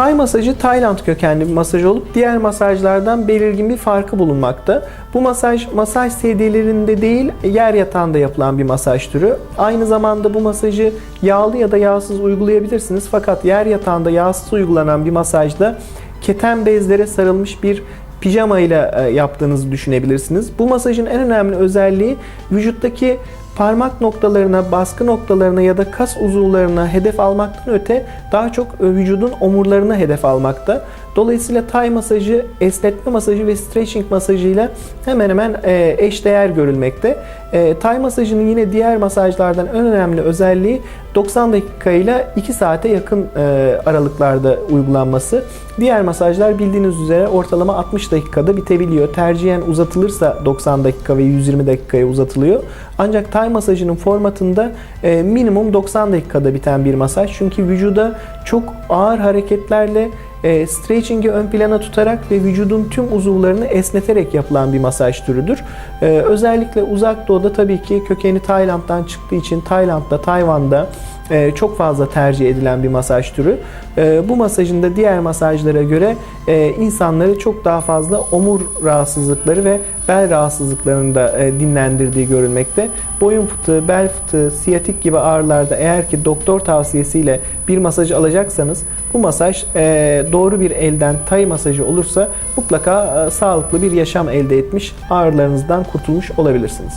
masajı Tayland kökenli bir masaj olup diğer masajlardan belirgin bir farkı bulunmakta. Bu masaj masaj sedyelerinde değil yer yatağında yapılan bir masaj türü. Aynı zamanda bu masajı yağlı ya da yağsız uygulayabilirsiniz. Fakat yer yatağında yağsız uygulanan bir masajda keten bezlere sarılmış bir pijama ile e, yaptığınızı düşünebilirsiniz. Bu masajın en önemli özelliği vücuttaki parmak noktalarına, baskı noktalarına ya da kas uzuvlarına hedef almaktan öte daha çok vücudun omurlarına hedef almakta. Dolayısıyla Tay masajı, esnetme masajı ve stretching masajıyla hemen hemen e, eşdeğer görülmekte. E, Tay masajının yine diğer masajlardan en önemli özelliği 90 dakika ile 2 saate yakın e, aralıklarda uygulanması. Diğer masajlar bildiğiniz üzere ortalama 60 dakikada bitebiliyor. Tercihen uzatılırsa 90 dakika ve 120 dakikaya uzatılıyor. Ancak Tay masajının formatında e, minimum 90 dakikada biten bir masaj. Çünkü vücuda çok ağır hareketlerle e, stretching'i ön plana tutarak ve vücudun tüm uzuvlarını esneterek yapılan bir masaj türüdür. E, özellikle uzak doğuda tabii ki kökeni Tayland'dan çıktığı için Tayland'da, Tayvan'da e, çok fazla tercih edilen bir masaj türü. E, bu masajın da diğer masajlara göre e, insanları çok daha fazla omur rahatsızlıkları ve bel rahatsızlıklarında e, dinlendirdiği görülmekte. Boyun fıtığı, bel fıtığı, siyatik gibi ağrılarda eğer ki doktor tavsiyesiyle bir masaj alacaksanız bu masaj e, doğru bir elden tay masajı olursa mutlaka sağlıklı bir yaşam elde etmiş, ağrılarınızdan kurtulmuş olabilirsiniz.